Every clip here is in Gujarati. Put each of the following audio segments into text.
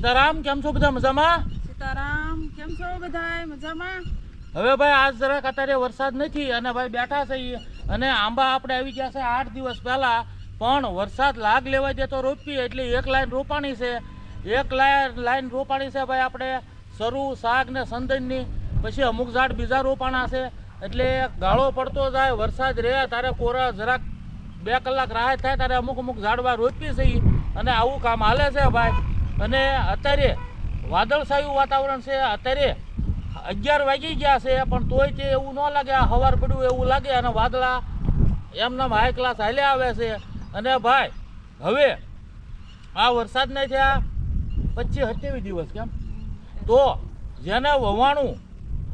સીતારામ કેમ છો બધા મજામાં? સીતારામ કેમ છો બધા મજામાં? હવે ભાઈ આજ જરાક અત્યારે વરસાદ નથી અને ભાઈ બેઠા છે અને આંબા આપણે આવી ગયા છે આઠ દિવસ પહેલાં. પણ વરસાદ લાગ લેવા દે તો રોપી એટલે એક લાઈન રોપાણી છે. એક લાઈન લાઈન રોપાણી છે ભાઈ આપણે સરુ શાક ને સંદનની. પછી અમુક ઝાડ બીજા રોપાણા છે. એટલે ગાળો પડતો જાય વરસાદ રહે તારે કોરા જરાક બે કલાક રાહત થાય ત્યારે અમુક અમુક ઝાડવા રોપી છે અને આવું કામ હાલે છે ભાઈ. અને અત્યારે વાદળછાયું વાતાવરણ છે, અત્યારે અગિયાર વાગી ગયા છે, પણ તોય તે એવું ન લાગે, આ હવાર પડ્યું એવું લાગે અને વાદળા એમનામ હાઈ ક્લાસ હાલ્યા આવે છે. અને ભાઈ, હવે આ વરસાદ નહીં થયા, પચીસ સત્યાવીસ દિવસ કેમ? તો જેને વવાણું,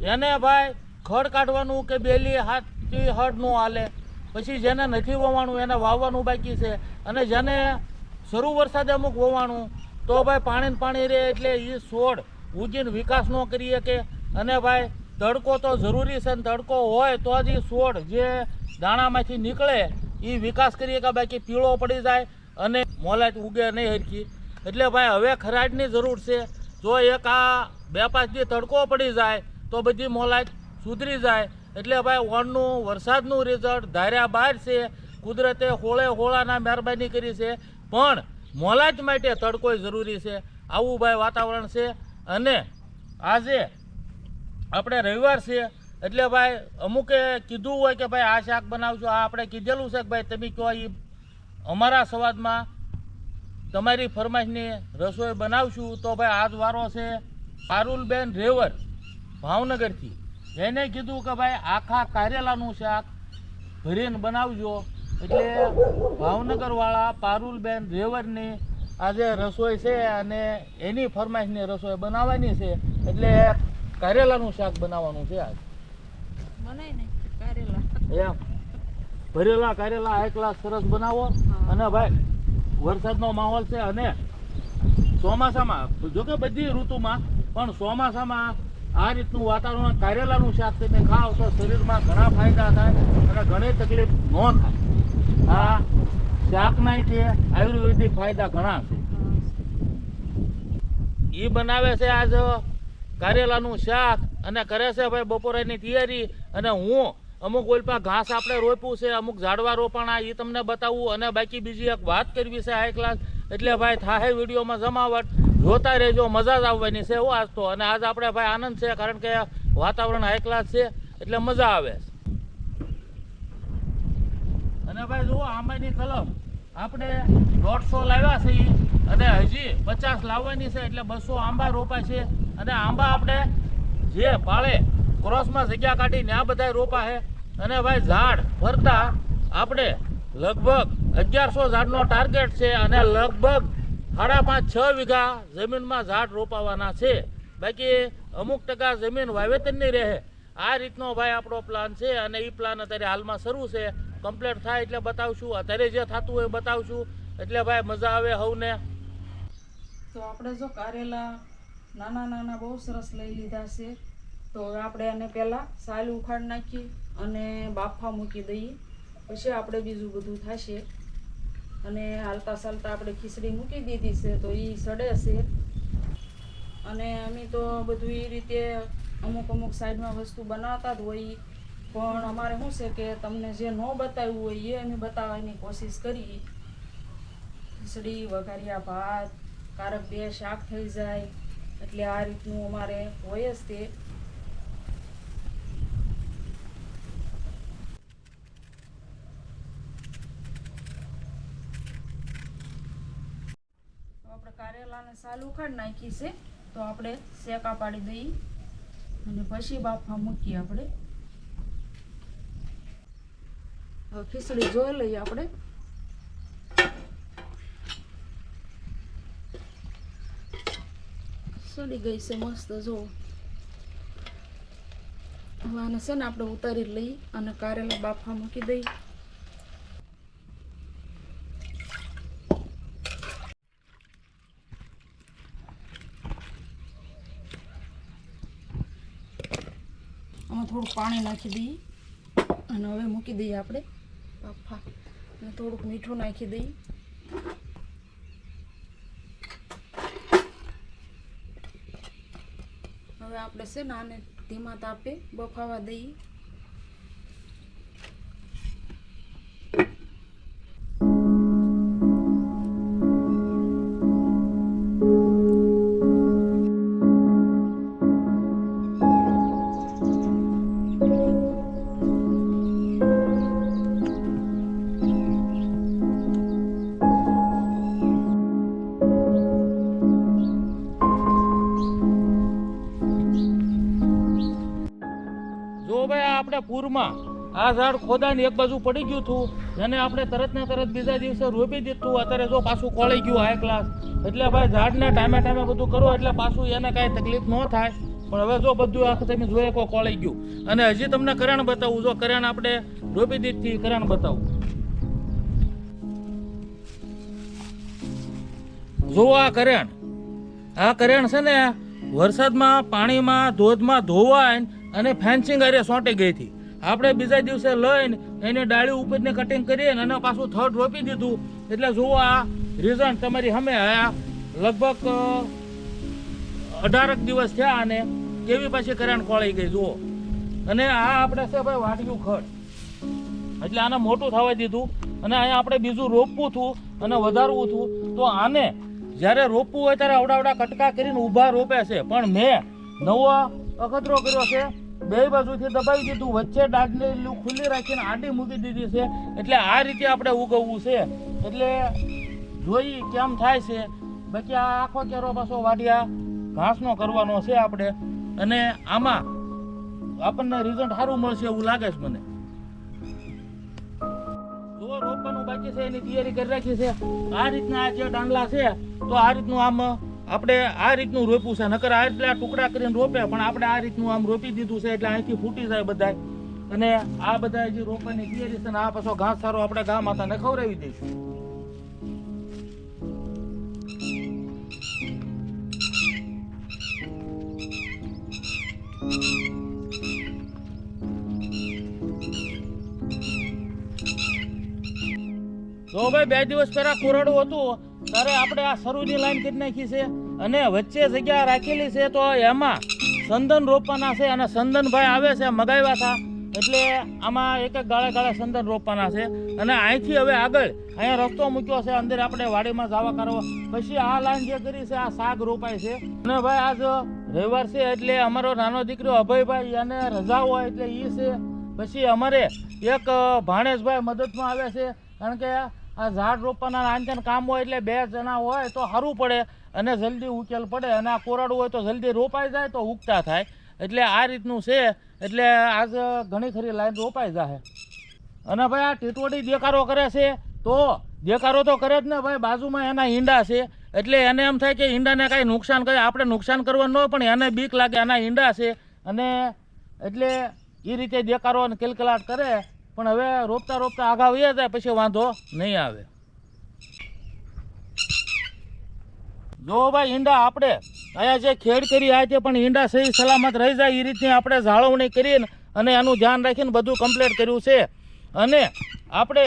એને ભાઈ ખડ કાઢવાનું કે બેલી હાથથી હડ ન હાલે, પછી જેને નથી વવાણું એને વાવવાનું બાકી છે, અને જેને શરૂ વરસાદે અમુક વવાણું તો ભાઈ પાણી પાણી રહે એટલે એ છોડ ઉગીને વિકાસ ન કરી શકે. અને ભાઈ તડકો તો જરૂરી છે ને તડકો હોય તો જ એ છોડ જે દાણામાંથી નીકળે એ વિકાસ કરી શકે, બાકી પીળો પડી જાય અને મોલાટ ઉગે નહીં હરખી. એટલે ભાઈ હવે ખરાડની જરૂર છે. જો એક આ બે પાંચ દી તડકો પડી જાય તો બધી મોલાટ સુધરી જાય. એટલે ભાઈ ઓણનું વરસાદનું રિઝલ્ટ ધાર્યા બહાર છે. કુદરતે હોળે હોળાના મહેરબાની કરી છે. પણ મોલાજ માટે તડકો જરૂરી છે. આવું ભાઈ વાતાવરણ છે. અને આજે આપણે રવિવાર છે. એટલે ભાઈ અમુકે કીધું હોય કે ભાઈ આ શાક બનાવજો, આ આપણે કીધેલું છે કે ભાઈ તમે કહો એ અમારા સવાદમાં તમારી ફરમાઈશની રસોઈ બનાવશું તો ભાઈ આજ વારો છે. પારુલબેન રેવર ભાવનગરથી. એને કીધું કે ભાઈ આખા કારેલાનું શાક ભરીને બનાવજો. એટલે ભાવનગરવાળા પારુલબેન રેવરની આજે રસોઈ છે અને એની ફરમાઈશની રસોઈ બનાવવાની છે. એટલે કારેલાનું શાક બનાવવાનું છે આજ. કારેલા. એમ. ભરેલા કારેલા એકલા સરસ બનાવો અને ભાઈ વરસાદનો માહોલ છે અને ચોમાસામાં જો કે બધી ઋતુમાં પણ ચોમાસામાં આ રીતનું વાતાવરણ કારેલાનું શાક તમે ખાઓ તો શરીરમાં ઘણા ફાયદા થાય અને ઘણી તકલીફ ન થાય. આ શાકના તે આયુર્વેદિક ફાયદા ઘણા છે. એ બનાવે છે આજ કારેલાનું શાક અને કરે છે ભાઈ બપોરેની તૈયારી અને હું અમુક ઓલપા ઘાસ આપણે રોપ્યું છે, અમુક ઝાડવા રોપાણા એ તમને બતાવવું અને બાકી બીજી એક વાત કરવી છે હાઈ ક્લાસ એટલે ભાઈ થાહે વિડીયોમાં જમાવટ. જોતા રહેજો, મજા જ આવવાની છે આજ તો. અને આજ આપણે ભાઈ આનંદ છે, કારણ કે વાતાવરણ હાઈ ક્લાસ છે, એટલે મજા આવે અને ભાઈ જુઓ આંબાની કલમ. આપણે દોઢસો લાવ્યા છે અને હજી પચાસ લાવવાની છે એટલે બસો આંબા રોપા છે. અને આંબા આપણે જે પાળે, ક્રોસમાં જગ્યા કાઢીને આ બધા રોપા છે. અને ભાઈ ઝાડ ફરતા આપણે લગભગ અગિયારસો ઝાડનો ટાર્ગેટ છે અને લગભગ સાડા પાંચ, છ વીઘા જમીનમાં ઝાડ રોપાવાના છે. બાકી અમુક ટકા જમીન વાવેતરની રહે. આ રીતનો ભાઈ આપણો પ્લાન છે અને એ પ્લાન અત્યારે હાલમાં શરૂ છે. કમ્પ્લીટ થાય એટલે બતાવશું. અત્યારે જે થતું હોય બતાવશું. એટલે ભાઈ મજા આવે હવને. તો આપણે જો કારેલા નાના નાના બહુ સરસ લઈ લીધા છે. તો આપણે એને પહેલાં સાલ ઉખાડ નાખી અને બાફા મૂકી દઈએ. પછી આપણે બીજું બધું થશે. અને હાલતા ચાલતા આપણે ખીચડી મૂકી દીધી છે તો એ સડે છે. અને અમે તો બધું એ રીતે અમુક અમુક સાઈડમાં વસ્તુ બનાવતા જ હોઈએ પણ અમારે શું છે કે તમને જે ન બતાવ્યું હોય એ અમે બતાવવાની કોશિશ કરી. ખીચડી, વઘારિયા ભાત, કારક બે શાક થઈ જાય. એટલે આ રીતનું અમારે હોય જ તે. આપણે કારેલાને સાલ ઉખાડ નાખી છે. તો આપણે શેકા પાડી દઈએ. અને પછી બાફા મૂકીએ આપણે. હવે ખીચડી જોઈ લઈએ આપણે. સડી ગઈ છે મસ્ત, જો. હવે આને છે ને આપણે ઉતારી લઈ અને કારેલા બાફા મૂકી દઈ થોડુંક પાણી નાખી દઈએ. અને હવે મૂકી દઈએ આપણે. બાફા. અને થોડુંક મીઠું નાખી દઈએ. હવે આપણે છે ને આને ધીમા તાપે બફાવા દઈએ. પૂરમાં આ ઝાડ ખોદાને એક બાજુ પડી ગયું હતું એને આપણે તરત ને તરત બીજા દિવસે રોપી દીધું. અત્યારે જો પાછું ખોલાઈ ગયું હાઈ ક્લાસ એટલે ભાઈ ઝાડને ટાઈમે ટાઈમે બધું કરો, એટલે પાછું એને કાંઈ તકલીફ ન થાય. પણ હવે જો બધું આખું તમે જોઈએ કોઈ કોળાઈ ગયું. અને હજી તમને કરણ બતાવું. જો કરણ આપણે રોપી દીધી, કરણ બતાવું. જો આ કરણ આ કરણ છે ને વરસાદમાં, પાણીમાં, ધોધમાં ધોવાય અને ફેન્સિંગ અરે સોંટી ગઈ હતી. આપણે બીજા દિવસે લઈને એને ડાળી ઉપરને કટિંગ કરીને અને પાછું થર્ડ રોપી દીધું. એટલે જુઓ આ રિઝલ્ટ તમારી સામે આયા. લગભગ અઢારક દિવસ થયા અને કેવી પાછી કર્યાણ કોળી ગઈ, જુઓ. અને આ આપણે છે ભાઈ વાટ્યું ખડ. એટલે આને મોટું થવા દીધું. અને અહીંયા આપણે બીજું રોપવું હતું અને વધારવું હતું. તો આને જ્યારે રોપવું હોય ત્યારે અવડાવડા કટકા કરીને ઊભા રોપે છે. પણ મેં નવો અખતરો કર્યો છે. બે બાજુથી દબાવી દીધું. વચ્ચે ડાગલી ખુલ્લી રાખીને આડી મૂકી દીધી છે. એટલે આ રીતે આપણે ઉગવવું છે. એટલે જોઈ કેમ થાય છે. બાકી આ આખો કેરો પાછો વાડિયા ઘાસનો કરવાનો છે આપણે. અને આમાં આપણને રિઝલ્ટ સારું મળશે એવું લાગે છે મને. જો રોપવાનું બાકી છે, એની તૈયારી કરી રાખી છે. આ રીતના આ જે ડાંડલા છે, તો આ રીતનું આમ આપણે આ રીતનું રોપ્યું છે. નકર આ એટલે ટુકડા કરીને રોપે પણ આપણે આ રીતનું આમ રોપી દીધું છે એટલે અહીંથી ફૂટી જાય બધાય. અને આ બધા જે રોપવાની તૈયારી છે આ પાછો ઘાસ સારો આપણે ગા માતાને ખવડાવી દઈશું. તો ભાઈ, બે દિવસ પહેલા કોરડું હતું. ત્યારે આપણે આ સરુની લાઈન કરી નાખી છે અને વચ્ચે જગ્યા રાખેલી છે તો એમાં સંદન રોપવાના છે અને સંદનભાઈ આવે છે મગાવ્યા હતા. એટલે આમાં એક એક ગાળે ગાળે સંદન રોપવાના છે. અને અહીંથી હવે આગળ અહીંયા રસ્તો મૂક્યો છે, અંદર આપણે વાડીમાં જવા કરવો. પછી આ લાઈન જે કરી છે, આ શાક રોપાય છે. અને ભાઈ આજ રવિવાર છે એટલે અમારો નાનો દીકરો અભયભાઈ એને રજા હોય એટલે એ છે. પછી અમારે એક ભાણેશભાઈ મદદમાં આવે છે. કારણ કે આ ઝાડ રોપવાના આંચન કામ હોય એટલે બે જણા હોય તો સારું પડે અને જલ્દી ઉકેલ પડે અને આ કોરાડું હોય તો જલ્દી રોપાઈ જાય તો ઉગતા થાય. એટલે આ રીતનું છે, એટલે આજ ઘણી ખરી લાઈન રોપાઈ જાય અને ભાઈ આ ટીટોડી દેકારો કરે છે, તો દેકારો તો કરે જ ને ભાઈ, બાજુમાં એના ઈંડા છે. એટલે એને એમ થાય કે ઈંડાને કાંઈ નુકસાન કરે, આપણે નુકસાન કરવાનું ન પણ એને બીક લાગે એના ઈંડા છે. અને એટલે એ રીતે દેકારો અને કિલકલાટ કરે. પણ હવે રોપતા રોપતા આગા વહી જાય, પછી વાંધો નહીં આવે. જો ભાઈ ઈંડા આપણે, અહીંયા જે ખેડ કરી આ છે પણ ઈંડા સહી સલામત રહી જાય એ રીતની આપણે જાળવણી કરીને અને એનું ધ્યાન રાખીને બધું કમ્પ્લીટ કર્યું છે. અને આપણે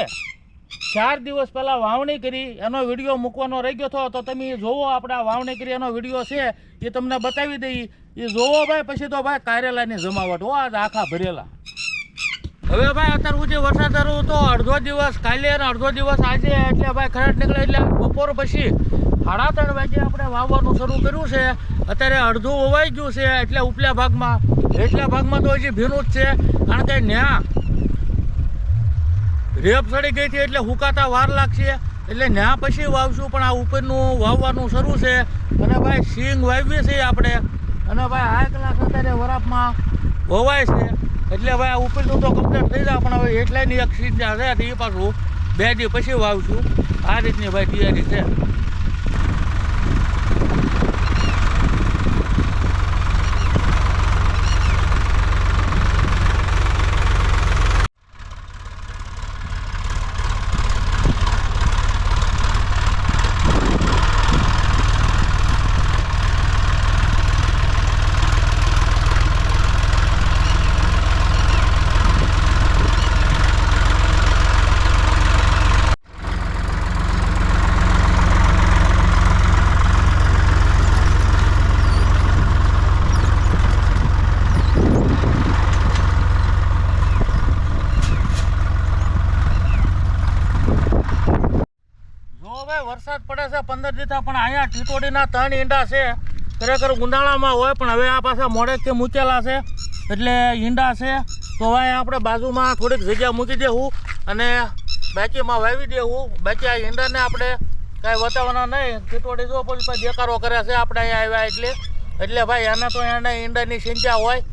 ચાર દિવસ પહેલાં વાવણી કરી, એનો વીડિયો મૂકવાનો રહી ગયો હતો, તો તમે જોવો આપણે વાવણી કરી, એનો વીડિયો છે એ તમને બતાવી દઈએ એ જોવો ભાઈ, પછી તો ભાઈ કારેલાની જમાવટ, હો, આજ આખા ભરેલા. હવે ભાઈ, અત્યારે જે વરસાદ હારું તો અડધો દિવસ કાલે અને અડધો દિવસ આજે એટલે ભાઈ ખરાટ નીકળે એટલે બપોર પછી સાડા ત્રણ વાગે આપણે વાવવાનું શરૂ કર્યું છે. અત્યારે અડધું વવાઈ ગયું છે એટલે ઉપલા ભાગમાં. એટલા ભાગમાં તો હજી ભીનું જ છે. કારણ કે ન્યા રેપ સડી ગઈ હતી એટલે હુકાતા વાર લાગશે. એટલે ન્યા પછી વાવશું, પણ આ ઉપરનું વાવવાનું શરૂ છે. અને ભાઈ, સિંગ વાવીએ છીએ આપણે. અને ભાઈ, આ કલાક અત્યારે વરાપમાં વવાય છે. એટલે ભાઈ આ ઉપરનું તો કમ્પ્લીટ થઈ જાય, પણ હવે એટલાની એક સીટ છે એ પાછું. બે દિવસ પછી વાવશું આ રીતની ભાઈ તૈયારી છે. વરસાદ પડે છે, પંદર દીધા પણ અહીંયા ટીટોડીના ત્રણ ઈંડા છે. ખરેખર ઉંદાળામાં હોય, પણ હવે આ પાછા મોડેકથી મૂકેલા છે. એટલે ઈંડા છે. તો હવે આપણે બાજુમાં થોડીક જગ્યા મૂકી દેવું અને બાકીમાં વાવી દેવું. બાકી આ ઈંડાને આપણે કાંઈ વતાવવાના નહીં. ટીટોડી જો પોલીસ પાસે દેકારો કરે છે, આપણે અહીંયા આવ્યા એટલે. એટલે ભાઈ એને તો એને ઈંડાની સિંચા હોય.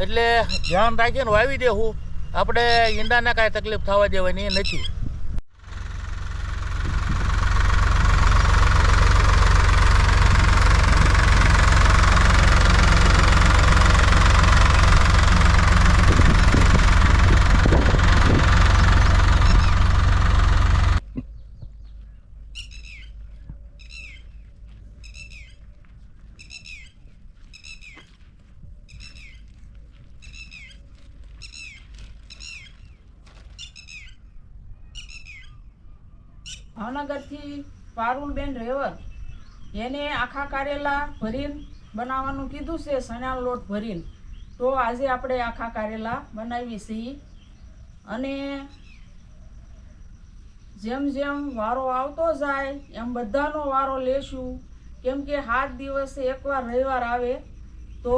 એટલે ધ્યાન રાખીને વાવી દેવું. આપણે ઈંડાને કાંઈ તકલીફ થવા દેવાની નથી. ભાવનગરથી પારુલબેન રેવર એને આખા કારેલા ભરીને બનાવવાનું કીધું છે સણા લોટ ભરીને. તો આજે આપણે આખા કારેલા બનાવી છીએ. અને જેમ જેમ વારો આવતો જાય, એમ બધાનો વારો લેશું. કેમ કે સાત દિવસે એકવાર રવિવાર આવે, તો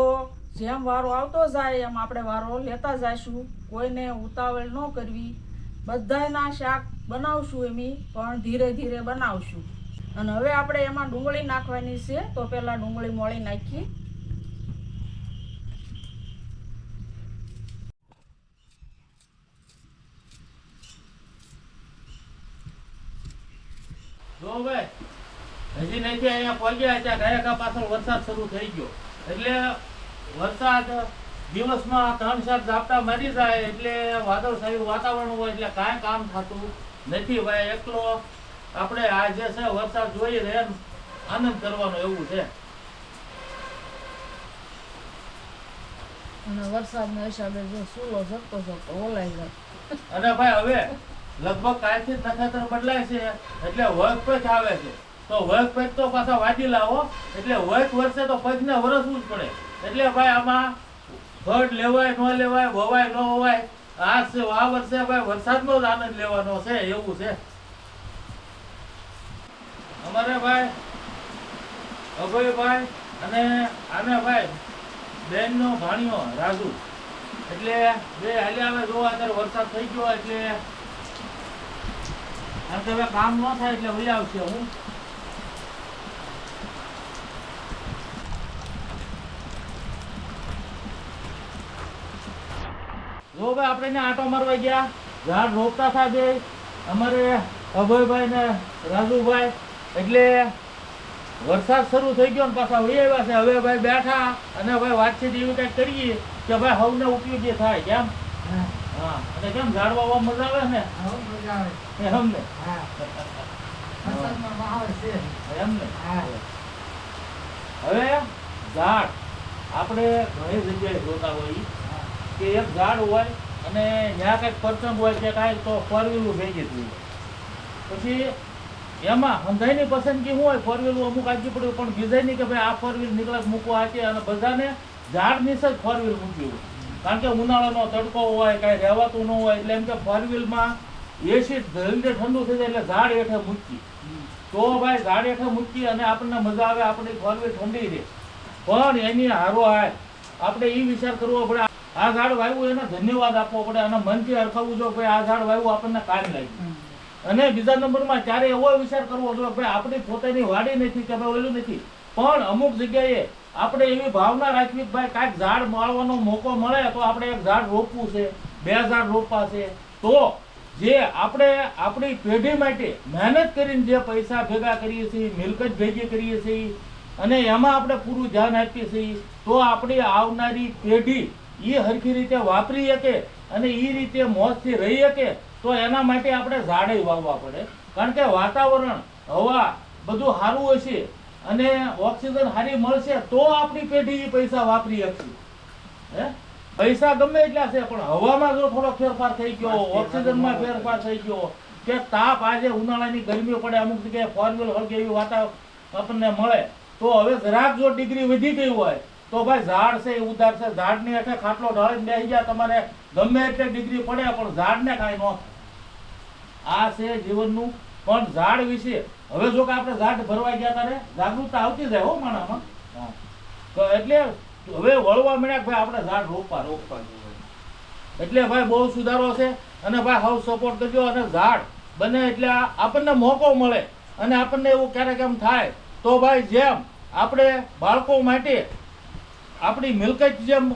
જેમ વારો આવતો જાય, એમ આપણે વારો લેતા જઈશું કોઈને ઉતાવળ ન કરવી. બધાના શાક બનાવશું એમી, પણ ધીરે ધીરે બનાવશું. અને હવે આપણે એમાં ડુંગળી નાખવાની છે, તો પહેલાં ડુંગળી મોળી નાખી. હજી નથી, અહીંયા પહોંચ્યા ત્યાં ગાયકા પાછળ વરસાદ શરૂ થઈ ગયો. એટલે વરસાદ દિવસમાં ત્રણ ચાર ઝાપટા મારી જાય એટલે વાદળછાયું વાતાવરણ હોય એટલે કાંઈ કામ થતું નથી ભાઈ એકલો આપણે આ જે છે વરસાદ જોઈ રહે આનંદ કરવાનો એવું છે. અને વરસાદના હિસાબે જો સૂલો ઓલાઈ જાય. અને ભાઈ હવે લગભગ કાલથી નક્ષત્ર બદલાય છે એટલે વર્ક પેચ આવે છે. તો વર્ક પેચ તો પાછા વાડી લાવો એટલે વર્ક વર્ષે તો પચને વરસવું જ પડે. એટલે ભાઈ આમાં ફળ લેવાય, ન લેવાય, વવાય, ન વવાય, આ આ વર્ષે ભાઈ વરસાદનો જ આનંદ લેવાનો છે, એવું છે. અમારે ભાઈ, અભયભાઈ અને આને ભાઈ, બેનનો ભાણિયો, રાજુ. એટલે બે હાલ્યા આવે જોવા અત્યારે વરસાદ થઈ ગયો એટલે, આમ તમે કામ ન થાય એટલે વહી આવશે હું. જો ભાઈ આપણે આટો મારવા ગયા. ઝાડ રોપતા બે. અમારે અભયભાઈ ને રાજુભાઈ. એટલે વરસાદ શરૂ થઈ ગયો ને પાછા વહી આવ્યા છે. હવે ભાઈ બેઠા અને ભાઈ વાતચીત એવી કંઈક કરીએ કે ભાઈ સૌને ઉપયોગી થાય કેમ? હા અને કેમ ઝાડ વાવવા મજા આવે. ને એમ ને એમ ને હવે ઝાડ. આપણે ઘણી જગ્યાએ જોતા હોઈએ કે એક ઝાડ હોય અને જ્યાં કંઈક પરચંગ હોય કે કાંઈ, તો ફોર ભેગી થયું પછી એમાં હંધાઈની પસંદગી હોય ફોર અમુક આજી પડ્યું, પણ બીજાની કે ભાઈ આ ફરવીલ વ્હીલ મૂકવા છે અને બધાને ઝાડ નીચે જ ફરવીલ મૂક્યું કારણ કે ઉનાળાનો તડકો હોય, કાંઈ રહેવાતું ન હોય, એટલે એમ કે ફરવીલમાં એસી જલ્દી ઠંડુ થઈ જાય એટલે ઝાડ હેઠે મૂકી તો ભાઈ ઝાડ હેઠે મૂકી અને આપણને મજા આવે, આપણી ફોર ઠંડી રહે. પણ એની હારો હાય આપણે એ વિચાર કરવો પડે આ ઝાડ વાવ્યું એને ધન્યવાદ આપવો પડે અને મનથી હરખાવવું જોઈએ ભાઈ આ ઝાડ વાવ્યું આપણને કામ લાગ્યું. અને બીજા નંબરમાં ત્યારે એવો વિચાર કરવો જોઈએ ભાઈ આપણી પોતાની વાડી નથી કે ભાઈ ઓલું નથી. પણ અમુક જગ્યાએ આપણે એવી ભાવના રાખવી ભાઈ કાંઈક ઝાડ માળવાનો મોકો મળે તો આપણે એક ઝાડ રોપવું છે બે ઝાડ રોપવા છે. તો જે આપણે આપણી પેઢી માટે મહેનત કરીને જે પૈસા ભેગા કરીએ છીએ મિલકત ભેગી કરીએ છીએ અને એમાં આપણે પૂરું ધ્યાન આપીએ છીએ તો આપણી આવનારી પેઢી એ હરખી રીતે વાપરી શકે અને એ રીતે મોજથી રહી શકે તો એના માટે આપણે ઝાડે વાવવા પડે. કારણ કે વાતાવરણ હવા બધું સારું હશે અને ઓક્સિજન સારી મળશે તો આપણી પેઢી એ પૈસા વાપરી શકશે. હે? પૈસા ગમે એટલા છે પણ હવામાં જો થોડો ફેરફાર થઈ ગયો ઓક્સિજનમાં ફેરફાર થઈ ગયો કે તાપ આજે ઉનાળાની ગરમી પડે અમુક જગ્યાએ ફોર વ્હીલ હળગે એવી વાતાવરણ આપણને મળે તો હવે જરાક જો ડિગ્રી વધી ગઈ હોય તો ભાઈ ઝાડ છે એ ઉદાર છે. ઝાડની હેઠે ખાટલો ઢાળીને બેસી ગયા. તમારે ગમે એટલે ડિગ્રી પડે પણ ઝાડને કાંઈ ન આ છે જીવનનું. પણ ઝાડ વિશે હવે જો કે આપણે ઝાડ ભરવા ગયા ત્યારે જાગૃતતા આવતી જાય હો માણામાં. તો એટલે હવે વળવા મળ્યા કે ભાઈ આપણે ઝાડ રોપવા રોપવા જોઈએ. એટલે ભાઈ બહુ સુધારો છે અને ભાઈ હાઉ સપોર્ટ કરજો અને ઝાડ બને એટલે આપણને મોકો મળે અને આપણને એવું ક્યારેક એમ થાય તો ભાઈ જેમ આપણે બાળકો માટે આપણી મિલકત જેમ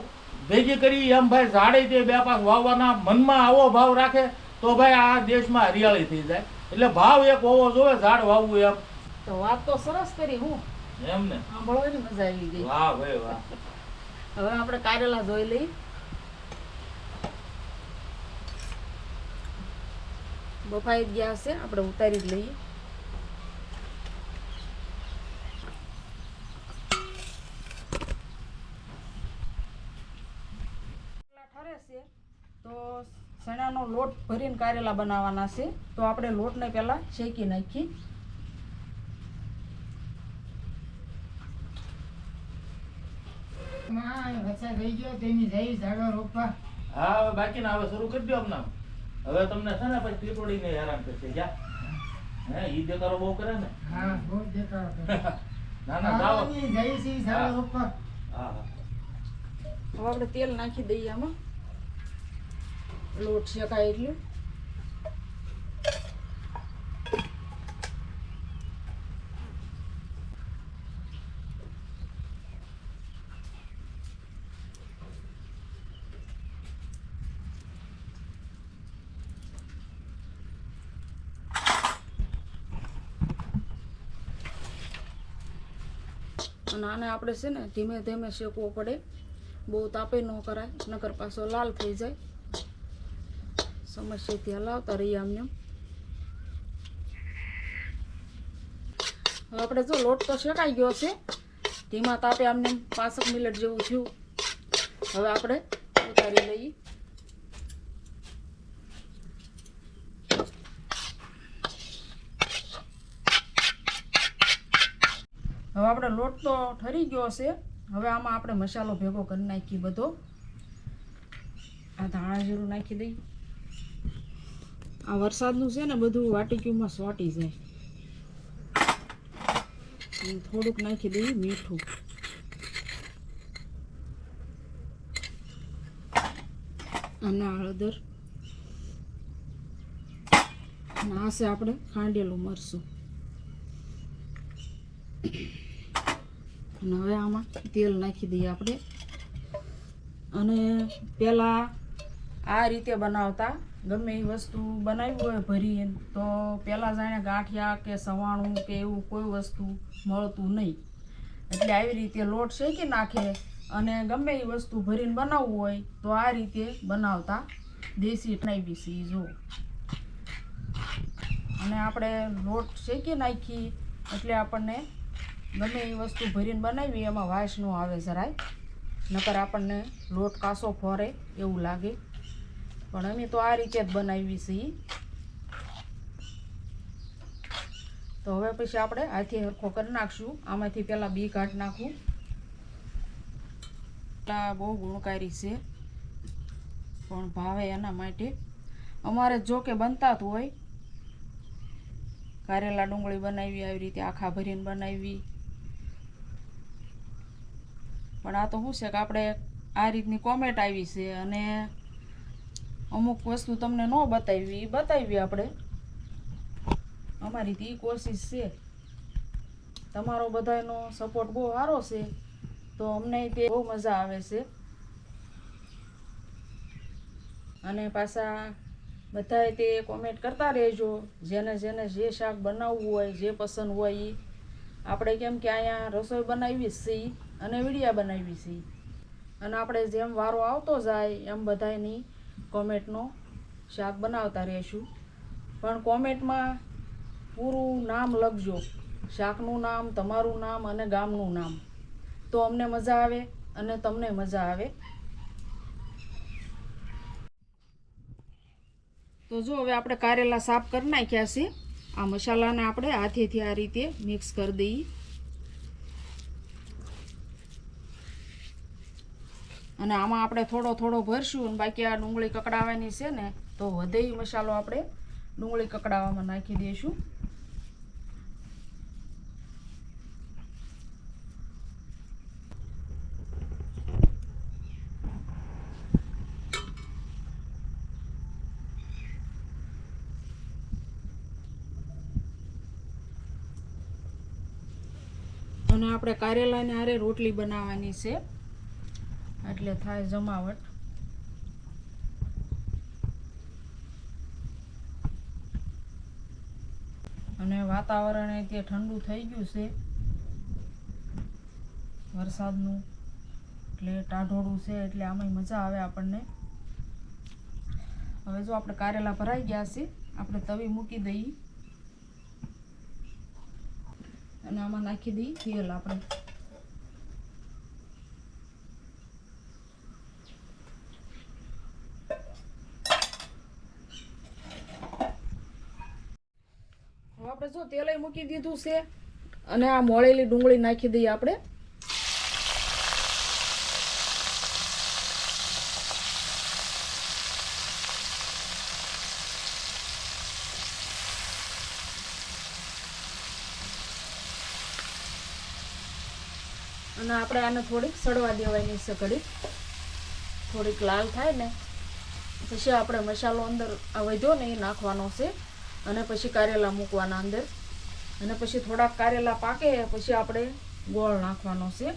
ભેગી કરી એમ ભાઈ ઝાડે તે બે પાસ વાવવાના મનમાં આવો ભાવ રાખે તો ભાઈ આ દેશમાં હરિયાળી થઈ જાય. એટલે ભાવ એક હોવો જોવે ઝાડ વાવવું એમ. તો વાત તો સરસ કરી હું. એમ ને? સાંભળવાની મજા આવી ગઈ. વાહ ભાઈ વાહ. હવે આપણે કારેલા જોઈ લઈ બફાઈ ગયા છે આપણે ઉતારી જ લઈએ ઠરે છે તો ચણાનો લોટ ભરીને કારેલા બનાવવાના છે. તો આપણે લોટને પહેલા શેકી નાખી. હા બાકી હવે શરૂ કરી દો હમણાં હવે તમને છે ને પછી ને હેરાન કરશે. જા. હે ઈ દેખાડો બહુ કરે ને. ના ના જાઓ. હા હા. હવે આપણે તેલ નાખી દઈએ આમાં. લોટ શેકાય એટલું. અને આને આપણે છે ને ધીમે ધીમે શેકવો પડે. બહુ તાપે ન કરાય, નકર પાછો લાલ થઈ જાય. સમસ્યાથી હલાવતા રહીએ આમને હવે આપણે જો લોટ તો શેકાઈ ગયો છે, ધીમા તાપે આમને પાંસઠ મિનિટ જેવું થયું. હવે આપણે ઉતારી લઈએ. હવે આપણે લોટ તો ઠરી ગયો છે, હવે આમાં આપણે મસાલો ભેગો કરી નાખીએ બધો. આ ધાણા જીરું નાખી દઈ આ વરસાદનું છે ને બધું વાટીક્યુમાં સોટી જાય. થોડુંક નાખી દઈએ મીઠું. અને હળદર. આ છે આપણે ખાંડેલું મરસું અને હવે આમાં તેલ નાખી દઈએ આપણે. અને પહેલાં આ રીતે બનાવતા ગમે એ વસ્તુ બનાવી હોય ભરીને તો પહેલાં જાણે ગાંઠિયા કે સવાણું કે એવું કોઈ વસ્તુ મળતું નહીં. એટલે આવી રીતે લોટ શેકી નાખે અને ગમે એ વસ્તુ ભરીને બનાવવું હોય, તો આ રીતે બનાવતા દેશી બનાવી છે જો. અને આપણે લોટ શેકી નાખી, એટલે આપણને ગમે એ વસ્તુ ભરીને બનાવી એમાં વાસ ન આવે જરાય. નકર આપણને લોટ કાસો ફોરે એવું લાગે. પણ અમે તો આ રીતે જ બનાવી છીએ. તો હવે પછી આપણે હાથે હરખો કરી નાખશું. આમાંથી પહેલાં બી કાઢી નાખું. આ બહુ ગુણકારી છે. પણ ભાવે એના માટે. અમારે જો કે બનતા જ હોય. કારેલા ડુંગળી બનાવી, આવી રીતે આખા ભરીને બનાવી. પણ આ તો શું છે કે આપણે આ રીતની કોમેન્ટ આવી છે અને અમુક વસ્તુ તમને ન બતાવી એ બતાવી આપણે. અમારી તો કોશિશ છે. તમારો બધાનો સપોર્ટ બહુ સારો છે. તો અમને તે બહુ મજા આવે છે. અને પાછા બધાએ તે કોમેન્ટ કરતા રહેજો. જેને જેને જે શાક બનાવવું હોય, જે પસંદ હોય એ આપણે કેમ કે અહીંયા રસોઈ બનાવી છે અને વીડિયા બનાવી છીએ અને આપણે જેમ વારો આવતો જાય એમ બધાની કોમેન્ટનો શાક બનાવતા રહેશું. પણ કોમેટમાં પૂરું નામ લખજો. શાકનું નામ, તમારું નામ અને ગામનું નામ. તો અમને મજા આવે અને તમને મજા આવે. તો જો હવે આપણે કારેલા સાફ કરી નાખ્યા છે. આ મસાલાને આપણે હાથેથી આ રીતે મિક્સ કરી દઈએ. અને આમાં આપણે થોડો થોડો ભરશું અને બાકી આ ડુંગળી કકડાવાની છે ને, તો વધે મસાલો આપણે ડુંગળી કકડાવામાં નાખી દઈશું. અને આપણે કારેલાને આરે રોટલી બનાવવાની છે. એટલે થાય જમાવટ. અને વાતાવરણ તે ઠંડુ થઈ ગયું છે. વરસાદનું. એટલે ટાઢોળું છે, એટલે આમાંય મજા આવે આપણને. હવે જો આપણે કારેલા ભરાઈ ગયા છે, આપણે તવી મૂકી દઈએ. અને આમાં નાખી દઈએ તેલ આપણે. હવે આપણે જો તેલ મૂકી દીધું છે. અને આ મોળેલી ડુંગળી નાખી દઈએ આપણે. અને આપણે આને થોડીક સડવા દેવાની છે કડી થોડીક લાલ થાય ને, પછી આપણે મસાલો અંદર વધ્યો ને એ નાખવાનો છે. અને પછી કારેલા મૂકવાના અંદર. અને પછી થોડાક કારેલા પાકે, પછી આપણે ગોળ નાખવાનો છે.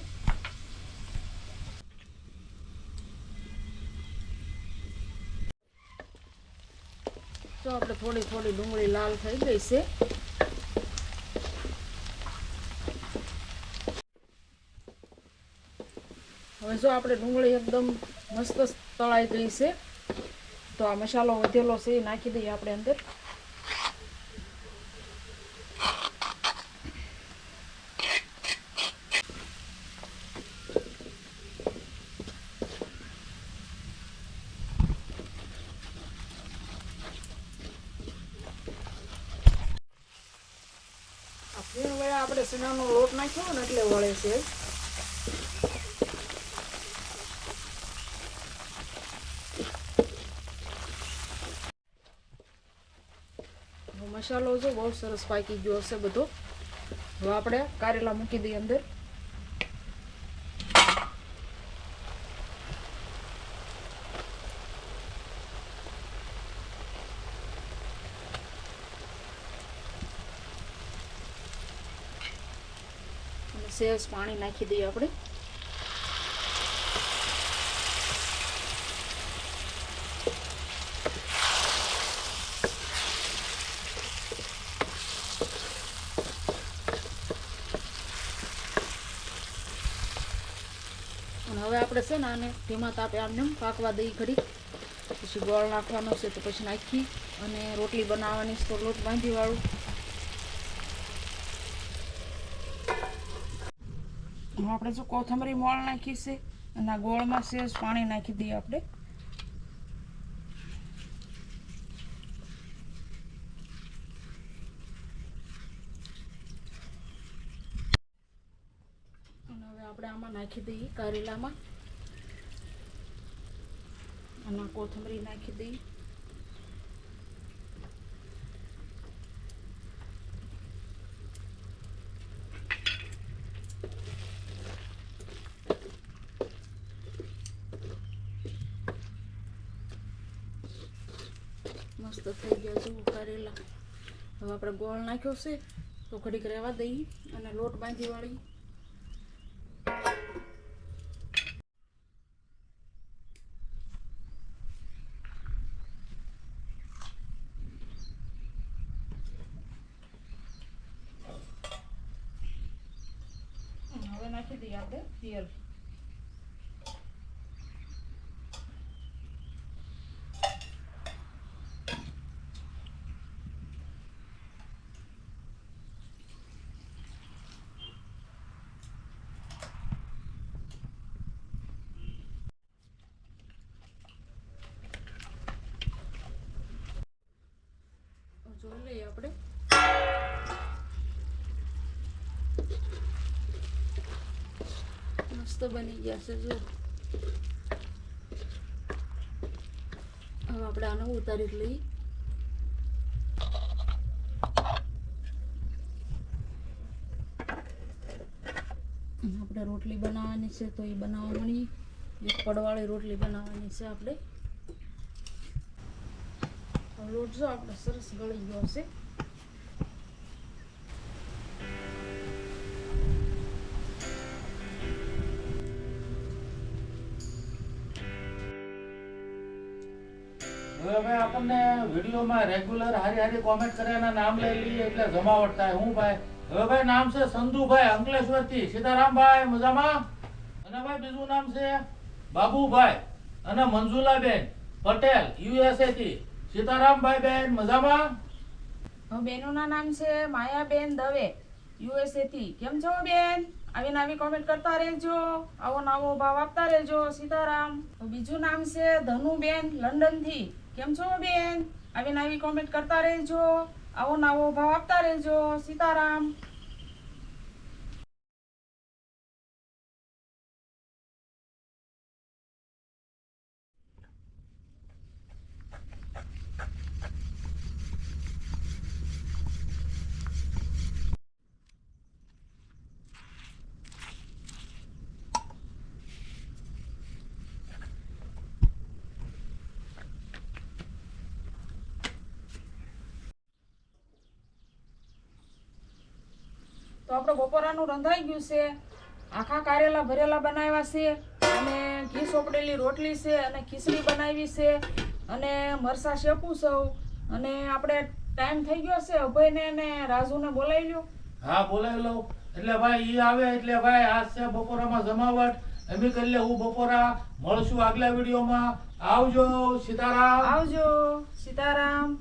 તો આપણે થોડી થોડી ડુંગળી લાલ થઈ ગઈ છે. હવે જો આપણે ડુંગળી એકદમ મસ્ત તળાઈ ગઈ છે, તો આ મસાલો વધેલો છે, એ નાખી દઈએ આપણે અંદર આ ફીણ વેળા આપણે સણાનો લોટ નાખ્યો એટલે છે. મસાલો જો બહુ સરસ પાકી ગયો હશે બધો. હવે આપણે કારેલા મૂકી દઈએ અંદર. સહેજ પાણી નાખી દઈએ આપણે. હવે આપણે છે ને આને ધીમા તાપે આમને પાકવા દઈ ઘડી પછી ગોળ નાખવાનો છે તો પછી નાખી અને રોટલી બનાવવાની છે તો લોટ બાંધી વાળું હવે આપણે જો કોથમરી મોળ નાખી છે, અને આ ગોળમાં સેજ પાણી નાખી દઈએ આપણે. આપણે આમાં નાખી દઈએ કારેલામાં. અને કોથમરી નાખી દઈએ મસ્ત થઈ ગયા જેવું કારેલા હવે આપણે ગોળ નાખ્યો છે તો ઘડીક રહેવા દઈએ અને લોટ બાંધી વાળી હવે નાખી દઈએ આપણે તેલ મસ્ત બની ગયા છે જો. હવે આપણે આને ઉતારી અને આપણે રોટલી બનાવવાની છે તો એ બનાવવા મળી એક પડવાળી રોટલી બનાવવાની છે આપણે. લોટ જો આપણો સરસ હવે અમે આપણને વિડીયોમાં રેગ્યુલર હારી હારી કોમેન્ટ કર્યાના નામ લઈ લઈએ એટલે જમાવટ થાય. હું ભાઈ? હવે ભાઈ નામ છે સંધુભાઈ અંકલેશ્વરથી. સીતારામભાઈ, મજામાં? અને ભાઈ બીજું નામ છે બાબુભાઈ. અને મંજુલાબેન પટેલ યુએસએથી સીતારામભાઈ બેન, મજામાં? બેનોના નામ છે માયાબેન દવે યુએસએ થી કેમ છો બેન? આવી નવી કોમેન્ટ કરતા રહેજો. આવો નવો ભાવ આપતા રહેજો, સીતારામ. બીજું નામ છે ધનુબેન લંડનથી કેમ છો બેન? આવી નવી કોમેન્ટ કરતા રહેજો. આવો નવો ભાવ આપતા રહેજો, સીતારામ. તો આપણે બપોરાનું રંધાઈ ગયું છે. આખા કારેલા ભરેલા બનાવ્યા છે. અને ઘી સોપડેલી રોટલી છે અને ખીચડી બનાવી છે. અને મરસા શેકું સૌ અને આપણે ટાઈમ થઈ ગયો છે. અભયને અને રાજુને બોલાવી લ્યો. હા બોલાવી લઉં. એટલે ભાઈ ઈ આવે એટલે ભાઈ આજ છે બપોરામાં જમાવટ. એમ કરી લે હું બપોરા મળશું આગલા વિડીયોમાં. આવજો સીતારામ. આવજો સીતારામ.